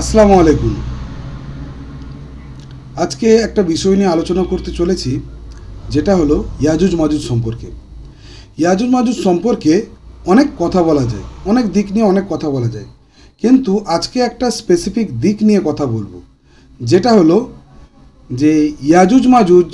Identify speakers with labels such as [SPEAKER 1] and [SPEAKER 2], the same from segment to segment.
[SPEAKER 1] আসসালামু আলাইকুম। আজকে একটা বিষয় নিয়ে আলোচনা করতে চলেছি, যেটা হলো ইয়াজুজ মাজুজ সম্পর্কে। ইয়াজুজ মাজুজ সম্পর্কে অনেক কথা বলা যায়, অনেক দিক নিয়ে অনেক কথা বলা যায়। কিন্তু আজকে একটা স্পেসিফিক দিক নিয়ে কথা বলব, যেটা হলো যে ইয়াজুজ মাজুজ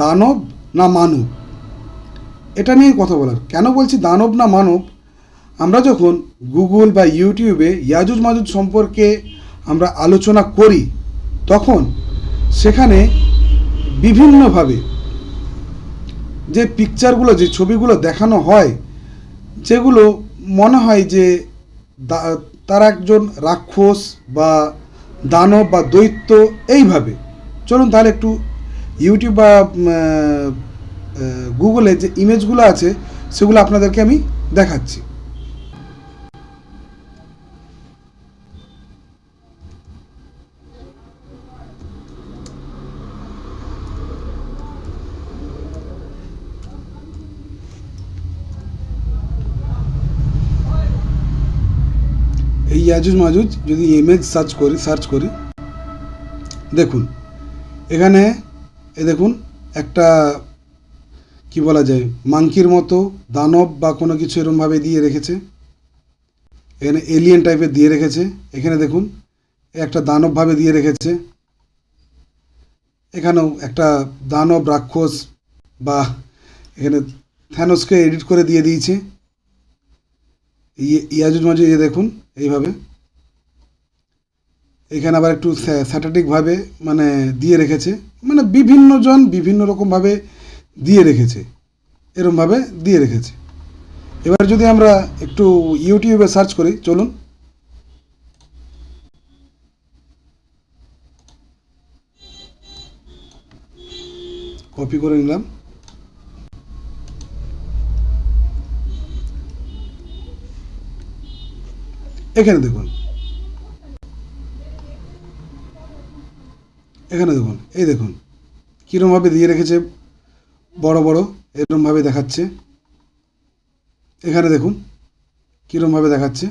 [SPEAKER 1] দানব না মানব? এটা নিয়ে কথা বলার। কেন বলছি দানব না মানব? আমরা যখন গুগল বা ইউটিউবে ইয়াজুজ মাজুজ সম্পর্কে আমরা আলোচনা করি, তখন সেখানে বিভিন্নভাবে যে পিকচারগুলো যে ছবিগুলো দেখানো হয়, যেগুলো মনে হয় যে তারা একজন রাক্ষস বা দানব বা দৈত্য, এইভাবে। চলুন তাহলে একটু ইউটিউব বা গুগলে যে ইমেজগুলো আছে, সেগুলো আপনাদেরকে আমি দেখাচ্ছি। ইয়াজুজ মাজুজ যদি ইমেজ সার্চ করি সার্চ করি, দেখুন, এখানে, এ দেখুন, একটা, কি বলা যায়, মাংকির মতো দানব বা কোনো কিছু এরমভাবে দিয়ে রেখেছে। এখানে এলিয়েন টাইপের দিয়ে রেখেছে। এখানে দেখুন, একটা দানবভাবে দিয়ে রেখেছে। এখানেও একটা দানব রাক্ষস বা এখানে থ্যানোসকে এডিট করে দিয়ে দিয়েছে। ইয়াজুজ মাজুজ এই দেখুন, এইভাবে। এখানে আবার একটু স্যাটাটিকভাবে মানে দিয়ে রেখেছে। মানে বিভিন্ন জন বিভিন্ন রকমভাবে দিয়ে রেখেছে। এরমভাবে দিয়ে রেখেছে। এবার যদি আমরা একটু ইউটিউবে সার্চ করি, চলুন। কপি করে নিলাম। এখানে দেখুন। এখানে দেখুন, এই দেখুন, কীরমভাবে দিয়ে রেখেছে, বড় বড়, এরমভাবে দেখাচ্ছে। এখানে দেখুন, কীরমভাবে দেখাচ্ছে।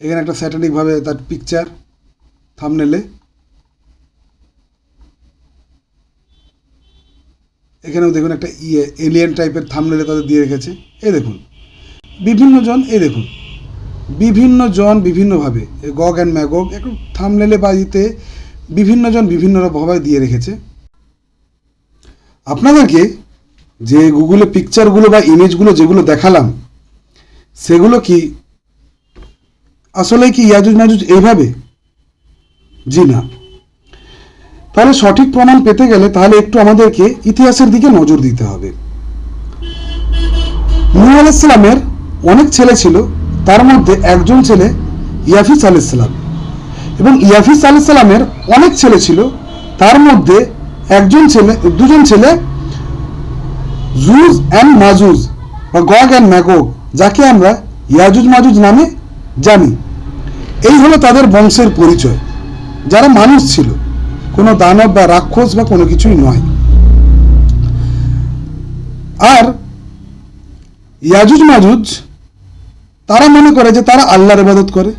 [SPEAKER 1] এখানে একটা স্যাটানিকভাবে তার পিকচার থামনেলে এখানেও দেখুন একটা ইয়ে এলিয়েন টাইপের থামনেলে তাদের দিয়ে রেখেছে। এই দেখুন বিভিন্ন জন এই দেখুন। বিভিন্ন জন বিভিন্নভাবে গগ অ্যান্ড ম্যাগগ, একটু থামলেলে বাজিতে বিভিন্ন জন বিভিন্ন রকমভাবে দিয়ে রেখেছে। আপনাদেরকে যে গুগলে পিকচারগুলো বা ইমেজগুলো যেগুলো দেখালাম, সেগুলো কি আসলে কি ইয়াজুজ মাজুজ এইভাবে? জি না। তাহলে সঠিক প্রমাণ পেতে গেলে তাহলে একটু আমাদেরকে ইতিহাসের দিকে নজর দিতে হবে। নূহ আলাইসালামের অনেক ছেলে ছিল তার মধ্যে একজন ছেলে ইয়াফিস আলাইসালাম এবং ইয়াফিস আলাইসালামের অনেক ছেলে ছিল, তার মধ্যে একজন ছেলে, দুজন ছেলে জুজ অ্যান্ড মাজুজ বা গগ অ্যান্ড ম্যাগগ, যাকে আমরা ইয়াজুজ মাজুজ নামে জানি। এই হলো তাদের বংশের পরিচয়। যারা মানুষ ছিল, কোনো দানব বা রাক্ষস বা কোনো কিছুই নয়। আর ইয়াজুজ মাজুজ তারা মনে করে যে তারা আল্লাহর ইবাদত করে।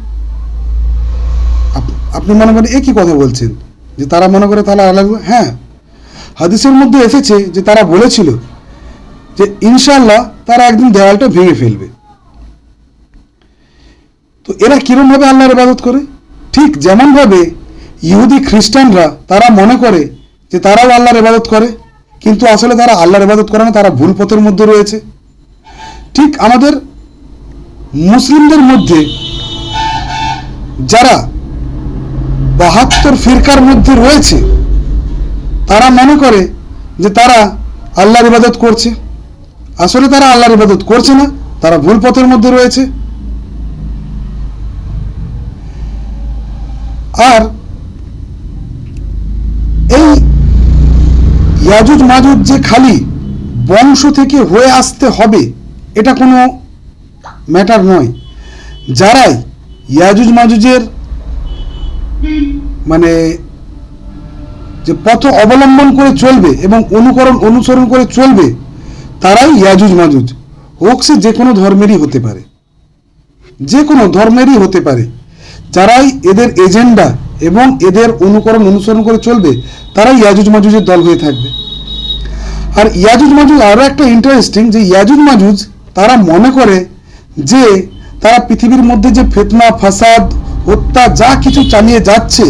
[SPEAKER 1] আপনি মনে করেন একই কথা বলছেন, যে তারা মনে করে তারা আল্লাহ হ্যাঁ হাদিসের মধ্যে এসেছে যে তারা বলেছিল যে ইনশাল্লাহ তারা একদিন দেওয়ালটা ভেঙে ফেলবে। তো এরা কিরমভাবে আল্লাহর ইবাদত করে? ঠিক যেমনভাবে ইহুদি খ্রিস্টানরা তারা মনে করে যে তারাও আল্লাহর ইবাদত করে, কিন্তু আসলে তারা আল্লাহর ইবাদত করে না, তারা ভুল পথের মধ্যে রয়েছে। ঠিক আমাদের মুসলিমদের মধ্যে যারা বাহাত্তর ফিরকার মধ্যে রয়েছে, তারা মনে করে যে তারা আল্লাহর ইবাদত করছে। আসলে তারা আল্লাহর ইবাদত করছে না, তারা ভুল পথের মধ্যে রয়েছে। আর এই ইয়াজুজ মাজুজ যে খালি বংশ থেকে হয়ে আসতে হবে, এটা কোনো ম্যাটার নয়। যারাই ইয়াজুজ মাজুজের মানে যে পথ অবলম্বন করে চলবে এবং অনুকরণ অনুসরণ করে চলবে, তারাই ইয়াজুজ মাজুজ। হোক সে যে কোনো ধর্মেরই হতে পারে। যে কোনো ধর্মেরই হতে পারে। যারাই এদের এজেন্ডা এবং এদের অনুকরণ অনুসরণ করে চলবে, তারাই ইয়াজুজ মাজুজের দল হয়ে থাকবে। আর ইয়াজুজ মাজুজ আরও একটা ইন্টারেস্টিং যে ইয়াজুজ মাজুজ তারা মনে করে যে তারা পৃথিবীর মধ্যে যে ফেতনা, ফাসাদ, হত্যা, যা কিছু চালিয়ে যাচ্ছে,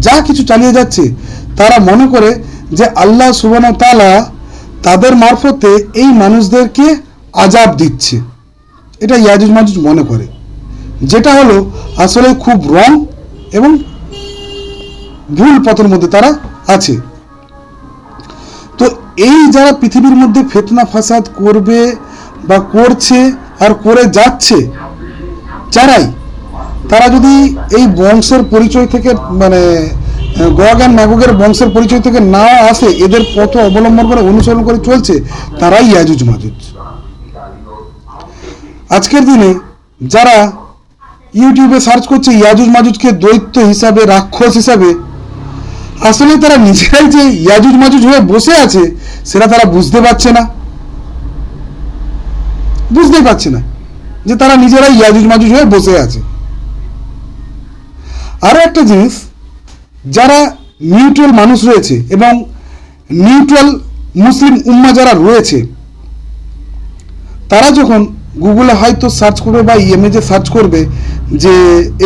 [SPEAKER 1] যা কিছু চালিয়ে যাচ্ছে, তারা মনে করে যে আল্লাহ সুবান তালা তাদের মারফতে এই মানুষদেরকে আজাব দিচ্ছে। এটা ইয়াজুজ মাজুজ মনে করে। যেটা হলো আসলে খুব রং এবং ভুল পথের মধ্যে তারা আছে। তো এই যারা পৃথিবীর মধ্যে ফেতনা, ফাসাদ করবে বা করছে আর করে যাচ্ছে, যারাই, তারা যদি এই বংশের পরিচয় থেকে মানে গগ অ্যান্ড ম্যাগগের বংশের পরিচয় থেকে না আসে, এদের পথ অবলম্বন করে, অনুসরণ করে চলছে, তারাই ইয়াজুজ মাজুজ। আজকের দিনে যারা ইউটিউবে সার্চ করছে ইয়াজুজ মাজুজকে দৈত্য হিসাবে, রাক্ষস হিসাবে, আসলে তারা নিজেরাই যে ইয়াজুজ মাজুজ হয়ে বসে আছে, সেটা তারা বুঝতে পারছে না। বুঝতেই পারছে না যে তারা নিজেরাই ইয়াজুজ মাজুজ হয়ে বসে আছে। আরও একটা জিনিস, যারা নিউট্রাল মানুষ রয়েছে এবং নিউট্রাল মুসলিম উম্মা যারা রয়েছে, তারা যখন গুগলে হয়তো সার্চ করবে বা ইমেজে সার্চ করবে যে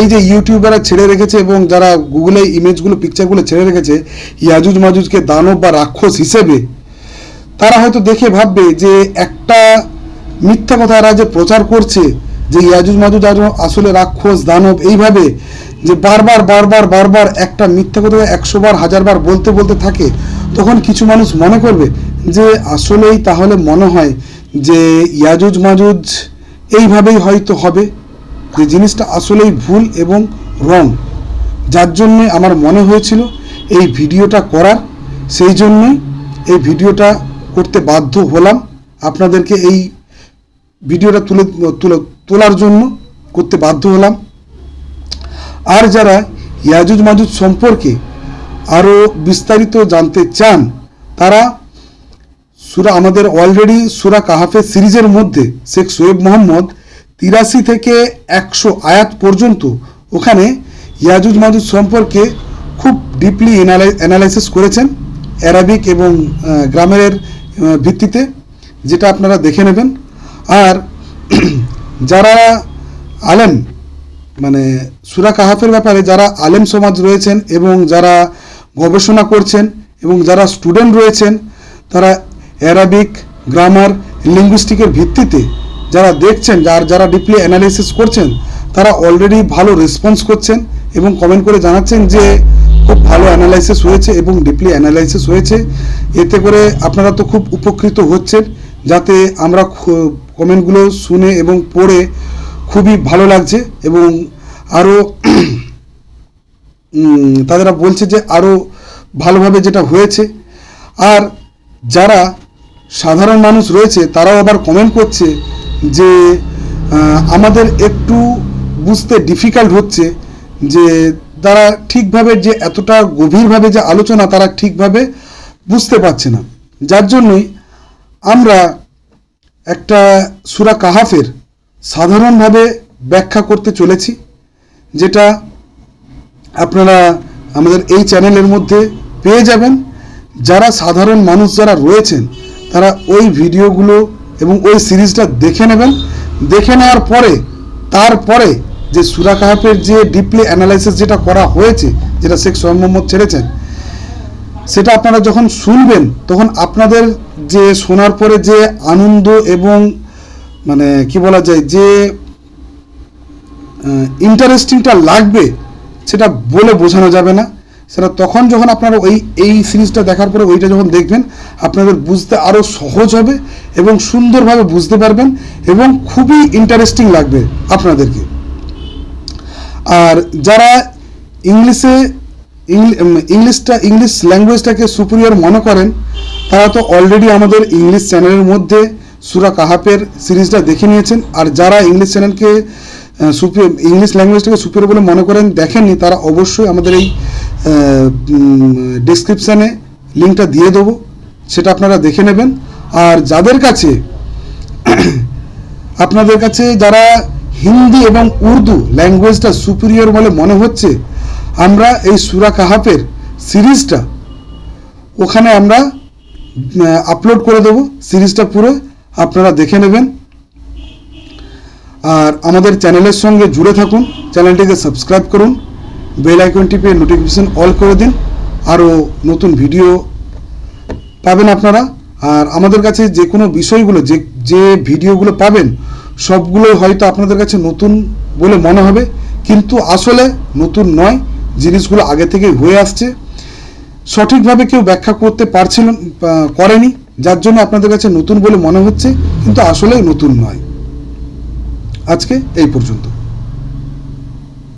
[SPEAKER 1] এই যে ইউটিউবাররা ছেড়ে রেখেছে এবং যারা গুগলে ইমেজগুলো পিকচারগুলো ছেড়ে রেখেছে, ইয়াজুজ মাজুজকে দানব বা রাক্ষস হিসেবে, তারা হয়তো দেখে ভাববে যে একটা মিথ্যা কথা এরা যে প্রচার করছে, যে ইয়াজুজ মাজুজ আসলে রাক্ষস, দানব, এইভাবে যে বারবার বারবার বারবার একটা মিথ্যা কথা একশো বার, হাজার বার বলতে বলতে থাকে, তখন কিছু মানুষ মনে করবে যে আসলেই তাহলে মনে হয় যে ইয়াজুজ মাজুজ এইভাবেই হয়তো হবে, যে জিনিসটা আসলেই ভুল এবং রং যার জন্যে আমার মনে হয়েছিল এই ভিডিওটা করার, সেই জন্যই এই ভিডিওটা করতে বাধ্য হলাম। আপনাদেরকে এই ভিডিওটা তুলে তুলে, তোলার জন্য করতে বাধ্য হলাম। আর যারা ইয়াজুজ মাজুজ সম্পর্কে আরও বিস্তারিত জানতে চান, তারা সুরা, আমাদের অলরেডি সুরা কাহাফের সিরিজের মধ্যে শেখ সোয়েব মোহাম্মদ তিরাশি থেকে একশো আয়াত পর্যন্ত ওখানে ইয়াজুজ মাজুজ সম্পর্কে খুব ডিপলি অ্যানালাইসিস করেছেন অ্যারাবিক এবং গ্রামের ভিত্তিতে, যেটা আপনারা দেখে নেবেন। আর যারা আলেম মানে সুরা কাহাফের ব্যাপারে যারা আলেম সমাজ রয়েছেন এবং যারা গবেষণা করছেন এবং যারা স্টুডেন্ট রয়েছেন, তারা অ্যারাবিক, গ্রামার, লিঙ্গুইস্টিকের ভিত্তিতে যারা দেখছেন, যার যারা ডিপলি অ্যানালিসিস করছেন, তারা অলরেডি ভালো রেসপন্স করছেন এবং কমেন্ট করে জানাচ্ছেন যে খুব ভালো অ্যানালাইসিস হয়েছে এবং ডিপলি অ্যানালাইসিস হয়েছে। এতে করে আপনারা তো খুব উপকৃত হচ্ছেন, যাতে আমরা কমেন্টগুলো শুনে এবং পড়ে খুবই ভালো লাগছে এবং আরও তাদেরা বলছে যে আরও ভালোভাবে যেটা হয়েছে। আর যারা সাধারণ মানুষ রয়েছে, তারাও আবার কমেন্ট করছে যে আমাদের একটু বুঝতে ডিফিকাল্ট হচ্ছে যে, তারা ঠিকভাবে যে এতটা গভীরভাবে যে আলোচনা তারা ঠিকভাবে বুঝতে পারছে না। যার জন্যই আমরা একটা সুরা কাহাফের সাধারণভাবে ব্যাখ্যা করতে চলেছি, যেটা আপনারা আমাদের এই চ্যানেলের মধ্যে পেয়ে যাবেন। যারা সাধারণ মানুষ যারা রয়েছেন, তারা ওই ভিডিওগুলো এবং ওই সিরিজটা দেখে নেবেন। দেখে নেওয়ার পরে, তারপরে যে সুরা কাহাফের যে ডিপলি অ্যানালাইসিস যেটা করা হয়েছে, যেটা শেখ সোহেব মোহাম্মদ ছেড়েছেন সেটা আপনারা যখন শুনবেন, তখন আপনাদের যে শোনার পরে যে আনন্দ এবং মানে কি বলা যায়, যে ইন্টারেস্টিংটা লাগবে, সেটা বলে বোঝানো যাবে না। সেটা তখন যখন আপনারা ওই, এই সিরিজটা দেখার পরে ওইটা যখন দেখবেন, আপনাদের বুঝতে আরও সহজ হবে এবং সুন্দরভাবে বুঝতে পারবেন এবং খুবই ইন্টারেস্টিং লাগবে আপনাদেরকে। আর যারা ইংলিশে ইংলিশটা, ইংলিশ ল্যাঙ্গুয়েজটাকে সুপিরিয়র মনে করেন, তারা তো অলরেডি আমাদের ইংলিশ চ্যানেলের মধ্যে সুরা কাহাপের সিরিজটা দেখে নিয়েছেন। আর যারা ইংলিশ চ্যানেলকে সুপি ইংলিশ ল্যাঙ্গুয়েজটাকে সুপিরিয়র বলে মনে করেন, দেখেননি, তারা অবশ্যই আমাদের এই ডিসক্রিপশানে লিঙ্কটা দিয়ে দেবো, সেটা আপনারা দেখে নেবেন। আর যাদের কাছে, আপনাদের কাছে যারা হিন্দি এবং উর্দু ল্যাঙ্গুয়েজটা সুপিরিয়র বলে মনে হচ্ছে আমরা এই সুরা কাহাফের সিরিজটা ওখানে আমরা আপলোড করে দেবো। সিরিজটা পুরো আপনারা দেখে নেবেন। আর আমাদের চ্যানেলের সঙ্গে জুড়ে থাকুন। চ্যানেলটিকে সাবস্ক্রাইব করুন। বেল আইকন টিপে নোটিফিকেশন অল করে দিন। আরও নতুন ভিডিও পাবেন আপনারা। আর আমাদের কাছে যে কোনো বিষয়গুলো, যে যে ভিডিওগুলো পাবেন, সবগুলোই হয়তো আপনাদের কাছে নতুন বলে মনে হবে। কিন্তু আসলে নতুন নয়। জিনিসগুলো আগে থেকে হয়ে আসছে। সঠিকভাবে কেউ ব্যাখ্যা করতে পারছিল করেনি, যার জন্য আপনাদের কাছে নতুন বলে মনে হচ্ছে, কিন্তু আসলেই নতুন নয়। আজকে এই পর্যন্ত।